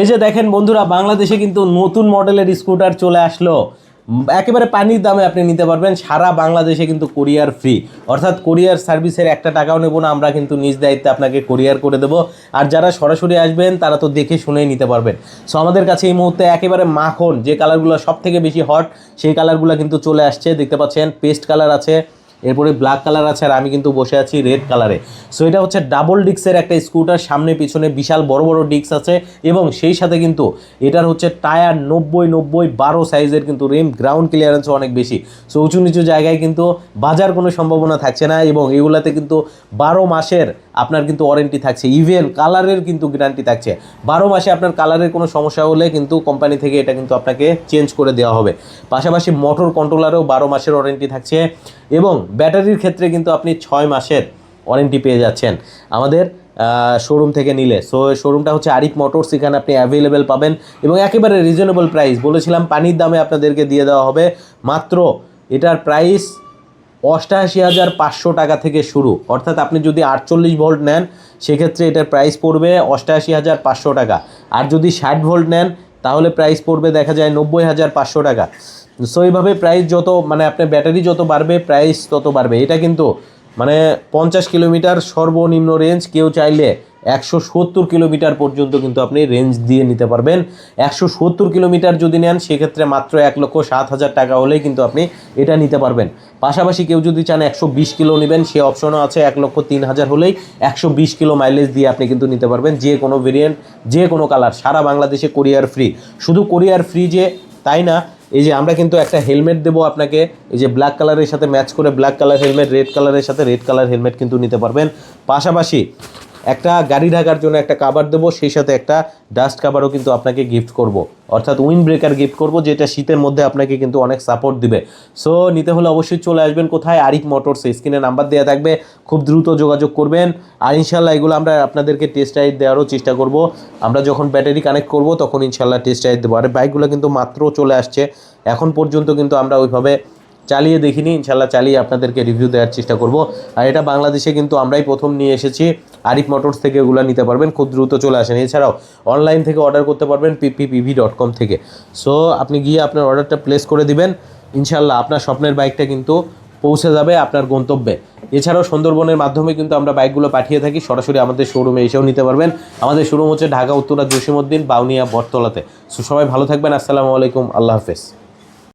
এই যে দেখেন বন্ধুরা, বাংলাদেশে কিন্তু নতুন মডেলের স্কুটার চলে আসলো। একেবারে পানির দামে আপনি নিতে পারবেন, সারা বাংলাদেশে কিন্তু কোরিয়ার ফ্রি অর্থাৎ কোরিয়ার সার্ভিসের একটা টাকাও নেব না, আমরা কিন্তু নিজ দায়িত্বে আপনাকে কোরিয়ার করে দেবো। আর যারা সরাসরি আসবেন, তারা তো দেখে শুনেই নিতে পারবেন। সো আমাদের কাছে এই মুহূর্তে একেবারে মাখন, যে কালারগুলো সব থেকে বেশি হট সেই কালারগুলো কিন্তু চলে আসছে। দেখতে পাচ্ছেন পেস্ট কালার আছে। এরপরে ব্ল্যাক কালার আছে আর আমি কিন্তু বসে আছি রেড কালারে সো এটা হচ্ছে ডাবল ডিক্সের একটা স্কুটার সামনে পিছনে বিশাল বড় বড় ডিক্স আছে এবং সেই সাথে কিন্তু এটার হচ্ছে টায়ার নব্বই নব্বই বারো সাইজের কিন্তু রিম গ্রাউন্ড ক্লিয়ারেন্সও অনেক বেশি। সো উঁচু নিচু জায়গায় কিন্তু বাজার কোনো সম্ভাবনা থাকছে না এবং এগুলাতে কিন্তু বারো মাসের আপনার কিন্তু ওয়ারেন্টি থাকছে। ইভেন কালারের কিন্তু গ্যারান্টি থাকছে। বারো মাসে আপনার কালারের কোনো সমস্যা হলে কিন্তু কোম্পানি থেকে এটা কিন্তু আপনাকে চেঞ্জ করে দেওয়া হবে। পাশাপাশি মোটর কন্ট্রোলারেও বারো মাসের ওয়ারেন্টি থাকছে এবং ব্যাটারির ক্ষেত্রে কিন্তু আপনি ছয় মাসের ওয়ারেন্টি পেয়ে যাচ্ছেন। আমাদের শোরুম থেকে নিলে। সো শোরুমটা হচ্ছে আরিফ মোটরস এখানে আপনি অ্যাভেলেবেল পাবেন এবং একেবারে রিজনেবল প্রাইস বলেছিলাম পানির দামে আপনাদেরকে দিয়ে দেওয়া হবে। মাত্র এটার প্রাইস অষ্টাশি হাজার পাঁচশো টাকা থেকে শুরু। অর্থাৎ আপনি যদি আটচল্লিশ ভোল্ট নেন, সেক্ষেত্রে এটার প্রাইস পড়বে অষ্টাশি হাজার পাঁচশো টাকা। আর যদি ষাট ভোল্ট নেন, তাহলে প্রাইস পড়বে দেখা যায় নব্বই হাজার পাঁচশো টাকা। সো এইভাবে প্রাইস যত মানে আপনার ব্যাটারি যত বাড়বে প্রাইস তত বাড়বে। এটা কিন্তু মানে পঞ্চাশ কিলোমিটার সর্বনিম্ন রেঞ্জ কেউ চাইলে একশো সত্তর কিলোমিটার পর্যন্ত কিন্তু আপনি রেঞ্জ দিয়ে নিতে পারবেন। একশো সত্তর কিলোমিটার যদি নেন, সেক্ষেত্রে মাত্র এক লক্ষ সাত হাজার টাকা হলেই কিন্তু আপনি এটা নিতে পারবেন। পাশাপাশি কেউ যদি চান একশো বিশ কিলো নেবেন, সে অপশনও আছে এক লক্ষ তিন হাজার হলেই একশো বিশ কিলো মাইলেজ দিয়ে আপনি কিন্তু নিতে পারবেন যে কোনো ভেরিয়েন্ট যে কোনো কালার সারা বাংলাদেশে কোরিয়ার ফ্রি শুধু কোরিয়ার ফ্রি যে, তাই না? এই যে আমরা কিন্তু একটা হেলমেট দেবো আপনাকে। এই যে ব্ল্যাক কালারের সাথে ম্যাচ করে ব্ল্যাক কালার হেলমেট রেড কালারের সাথে রেড কালার হেলমেট কিন্তু নিতে পারবেন। পাশাপাশি একটা গাড়ি ঢাকার জন্য একটা কাভার দেবো, সেই সাথে একটা ডাস্ট কাভারও কিন্তু আপনাকে গিফট করব। অর্থাৎ উইন্ড ব্রেকার গিফট করব, যেটা শীতের মধ্যে আপনাকে কিন্তু অনেক সাপোর্ট দিবে। সো নিতে হলে অবশ্যই চলে আসবেন কোথায়? আরিফ মোটরস স্ক্রিনে নাম্বার দেওয়া থাকবে, খুব দ্রুত যোগাযোগ করবেন। আর ইনশাল্লাহ এগুলো আমরা আপনাদেরকে টেস্ট রাইড দেওয়ারও চেষ্টা করব। আমরা যখন ব্যাটারি কানেক্ট করব, তখন ইনশাল্লাহ টেস্ট রাইড দেবো। আর বাইকগুলো কিন্তু মাত্র চলে আসছে। এখন পর্যন্ত কিন্তু আমরা ওইভাবে চালিয়ে দেখিনি, ইনশাল্লাহ চালিয়ে আপনাদেরকে রিভিউ দেওয়ার চেষ্টা করব। আর এটা বাংলাদেশে কিন্তু আমরাই প্রথম নিয়ে এসেছি। আরিফ মোটরস থেকে এগুলো নিতে পারবেন, খুব দ্রুত চলে আসেন। এছাড়াও অনলাইন থেকে অর্ডার করতে পারবেন পিপিপিভি ডট কম থেকে। সো আপনি গিয়ে আপনার অর্ডারটা প্লেস করে দিবেন। ইনশাল্লাহ আপনার স্বপ্নের বাইকটা কিন্তু পৌঁছে যাবে আপনার গন্তব্যে। এছাড়াও সুন্দরবনের মাধ্যমে কিন্তু আমরা বাইকগুলো পাঠিয়ে থাকি। সরাসরি আমাদের শোরুমে এসেও নিতে পারবেন। আমাদের শোরুম হচ্ছে ঢাকা, উত্তরা জসিমুদ্দিন বাউনিয়া, বটতলাতে। সো সবাই ভালো থাকবেন। আসসালামু আলাইকুম। আল্লাহ হাফেজ।